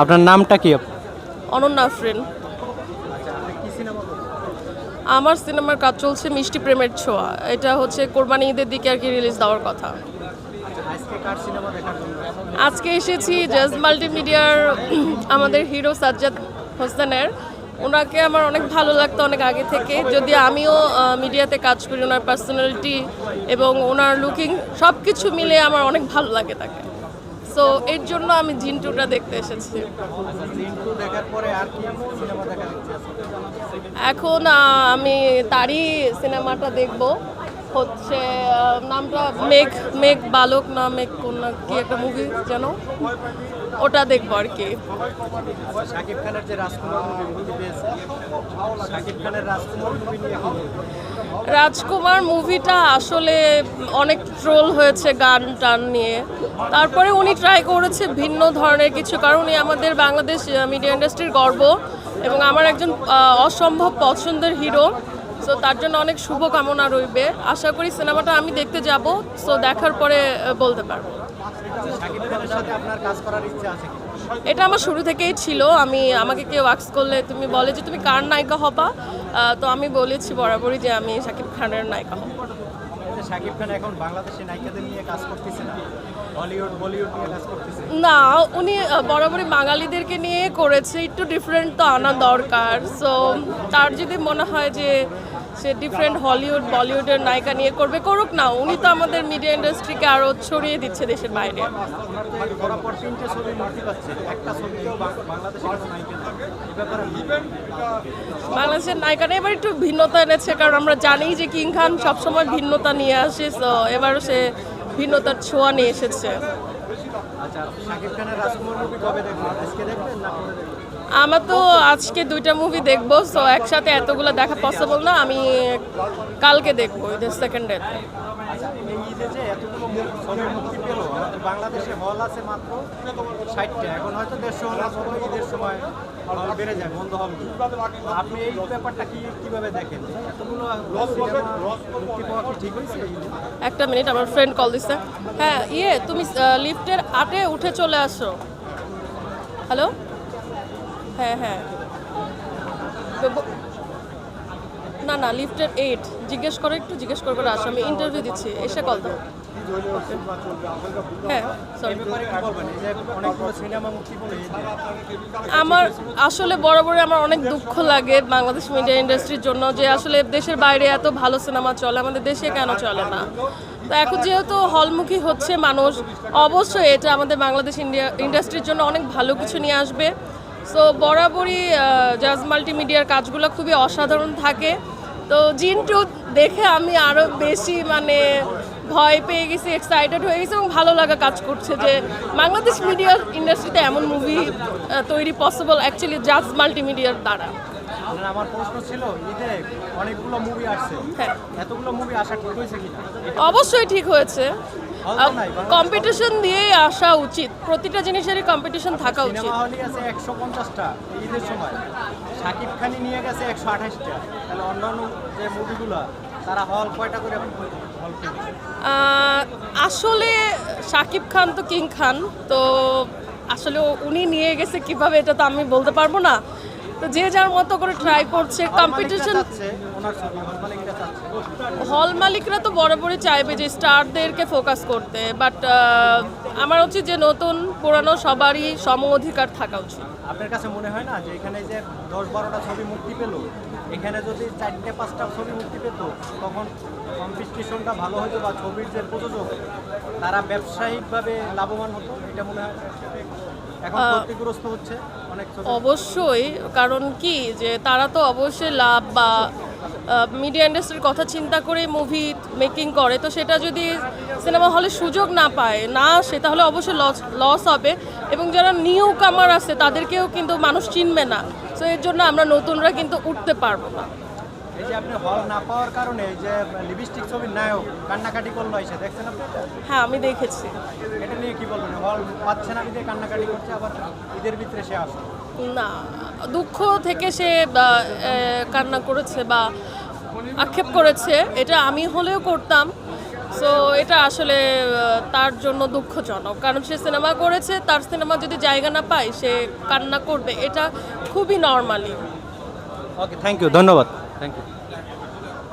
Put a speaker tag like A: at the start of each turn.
A: আপনার নামটা কি?
B: অনন্যা আফরিন। আমার সিনেমার কাজ চলছে মিষ্টি প্রেমের ছোঁয়া। এটা হচ্ছে কোরবানি ঈদের দিকে আর কি রিলিজ দেওয়ার কথা। আজকে এসেছি জাজ মাল্টিমিডিয়ার আমাদের হিরো সাজ্জাদ হোসেনের। ওনাকে আমার অনেক ভালো লাগতো অনেক আগে থেকে। যদি আমিও মিডিয়াতে কাজ করি, ওনার পার্সোনালিটি এবং ওনার লুকিং সব কিছু মিলে আমার অনেক ভালো লাগে তাকে। সো এর জন্য আমি জিন্টুটা দেখতে এসেছি। এখন আমি তারই সিনেমাটা দেখব। হচ্ছে নামটা মেঘ মেঘ বালক না মেঘ কন্যা কি একটা মুভি যেন? ওটা দেখব আর কি।
C: শাকিব খানের যে রাজকুমার শাকিব খানের রাজকুমার মুভি নিয়ে
B: রাজকুমার মুভিটা আসলে অনেক ট্রোল হয়েছে গান টান নিয়ে। তারপরে উনি ট্রাই করেছে ভিন্ন ধরনের কিছু কারণ উনি আমাদের বাংলাদেশ মিডিয়া ইন্ডাস্ট্রির গর্ব এবং আমার একজন অসম্ভব পছন্দের হিরো সো তার জন্য অনেক শুভকামনা রইবে। আশা করি সিনেমাটা আমি দেখতে যাব। সো দেখার পরে বলতে পারব। এটা আমার শুরু থেকেই ছিল। আমি, আমাকে কেউ ওয়াক্স করলে তুমি বলে যে, তুমি কার নায়িকা হবা? তো আমি বলেছি বরাবরই যে, আমি শাকিব খানের নায়িকা হব।
C: শাকিব খান এখন বাংলাদেশে নায়িকাদের নিয়ে কাজ করতেছে না। হলিউড বলিউড নিয়ে কাজ করতেছে।
B: না উনি বরাবরই বাঙালিদেরকে নিয়ে করেছে একটু ডিফারেন্ট তো আনা দরকার। সো তার যদি মনে হয় যে সে ডিফারেন্ট হলিউড বলিউডের নায়িকা নিয়ে করবে করুক না। উনি তো আমাদের মিডিয়া ইন্ডাস্ট্রিকে আরও ছড়িয়ে দিচ্ছে দেশের বাইরে।
C: বাংলাদেশের নায়িকা
B: নায়িকারা এবার একটু ভিন্নতা এনেছে কারণ আমরা জানি যে কিং খান সবসময় ভিন্নতা নিয়ে আসে তো এবারও সে ভিন্নতার ছোঁয়া নিয়ে এসেছে।
C: আচ্ছা খানের রাজকুমার মুভি কবে দেখবেন আজকে দেখবেন না
B: আমার তো আজকে দুইটা মুভি দেখব সো একসাথে এতগুলো দেখা পসিবল না আমি কালকে দেখব ঈদের সেকেন্ড ডেতে
C: আচ্ছা এই ঈদে যে এতগুলো মু- ছবি মুক্তি পেল আমাদের বাংলাদেশে হল আছে মাত্র ষাটটা এখন হয়তো দেড়শো হল মতো ঈদের সময় হল বেড়ে যায় বন্ধ হল আপনি এই ব্যাপারটা কি কীভাবে দেখেন? এতগুলো সিনেমা মুক্তি পাওয়া কি ঠিক হয়েছে? এই ঈদে?
B: একটা মিনিট আমার ফ্রেন্ড কল দিচ্ছে হ্যাঁ ইয়ে তুমি লিফটের আটে উঠে চলে আসো। হ্যালো হ্যাঁ হ্যাঁ। না না লিফটের এইট জিজ্ঞেস করো একটু, জিজ্ঞেস করবে আসো আমি ইন্টারভিউ দিচ্ছি। এসে কল দাও। হ্যাঁ আমার আসলে বরাবরই আমার অনেক দুঃখ লাগে বাংলাদেশ মিডিয়া ইন্ডাস্ট্রির জন্য যে আসলে দেশের বাইরে এত ভালো সিনেমা চলে, আমাদের দেশে কেন চলে না? তো এখন যেহেতু হলমুখী হচ্ছে মানুষ, অবশ্যই এটা আমাদের বাংলাদেশ ইন্ডিয়া ইন্ডাস্ট্রির জন্য অনেক ভালো কিছু নিয়ে আসবে। সো বরাবরই জাজ মাল্টিমিডিয়ার কাজগুলো খুবই অসাধারণ থাকে। তো জিনটু দেখে আমি আরও বেশি মানে ভয় পেয়ে গেছি এক্সাইটেড হয়ে গেছি এবং ভালো লাগা কাজ করছে যে বাংলাদেশ মিডিয়া ইন্ডাস্ট্রিতে এমন মুভি তৈরি পসিবল অ্যাকচুয়ালি জাজ মাল্টিমিডিয়ার দ্বারা।
C: আমার প্রশ্ন ছিল ঈদে অনেকগুলো মুভি আসছে
B: হ্যাঁ।
C: এতগুলো মুভি আসা ঠিক হয়েছে কিনা?
B: অবশ্যই ঠিক হয়েছে। কম্পিটিশন দিয়েই আসা উচিত। প্রতিটা জিনিসেরই কম্পিটিশন থাকা উচিত।
C: সিনেমা আছে একশো পঞ্চাশটা ঈদের সময়। শাকিব খানি নিয়ে গেছে একশো আঠাশটা। তাহলে অন্যান্য যে মুভিগুলো তারা হল কয়টা করে
B: আসলে শাকিব খান তো কিং খান তো আসলে উনি নিয়ে গেছে কীভাবে এটা তো আমি বলতে পারব না। তো যে যার মতো করে ট্রাই করছে কম্পিটিশন
C: হল মালিকরা
B: তো বরাবরই চাইবে যে স্টারদেরকে ফোকাস করতে বাট আমার উচিত যে নতুন পুরানো সবারই সম অধিকার থাকা উচিত।
C: আপনার কাছে মনে হয় না যে এখানে যে দশ বারোটা ছবি মুক্তি পেল? এখানে যদি চারটে পাঁচটা ছবি মুক্তি পেত তখন কম্পিটিশনটা ভালো হতো বা ছবির যে প্রযোজক তারা ব্যবসায়িকভাবে লাভবান হতো? এটা মনে হয়
B: অবশ্যই কারণ কি যে তারা তো অবশ্যই লাভ বা মিডিয়া ইন্ডাস্ট্রির কথা চিন্তা করে মুভি মেকিং করে। তো সেটা যদি সিনেমা হলে সুযোগ না পায় না সে তাহলে অবশ্যই লস লস হবে। এবং যারা নিউ কামার আছে তাদেরকেও কিন্তু মানুষ চিনবে না। তো এর জন্য আমরা নতুনরা কিন্তু উঠতে পারব না।
C: এই যে আপনি হল না পাওয়ার কারণে এই যে লিপস্টিক ছবির নায়ক কান্নাকাটি করল এসে দেখছেন আপনি এটা?
B: হ্যাঁ আমি দেখেছি।
C: এটা নিয়ে কি বলবেন? হল পাচ্ছে না বিদে কান্নাকাটি করছে আবার ঈদের ভিতরে সে আসে
B: না দুঃখ থেকে সে বা, এ, কান্না করেছে বা আক্ষেপ করেছে এটা আমি হলেও করতাম। সো এটা আসলে আহ, তার জন্য দুঃখজনক। কারণ সে সিনেমা করেছে তার সিনেমা যদি জায়গা না পায় সে কান্না করবে। এটা খুবই নর্মালি
C: ওকে থ্যাংক ইউ ধন্যবাদ। Thank you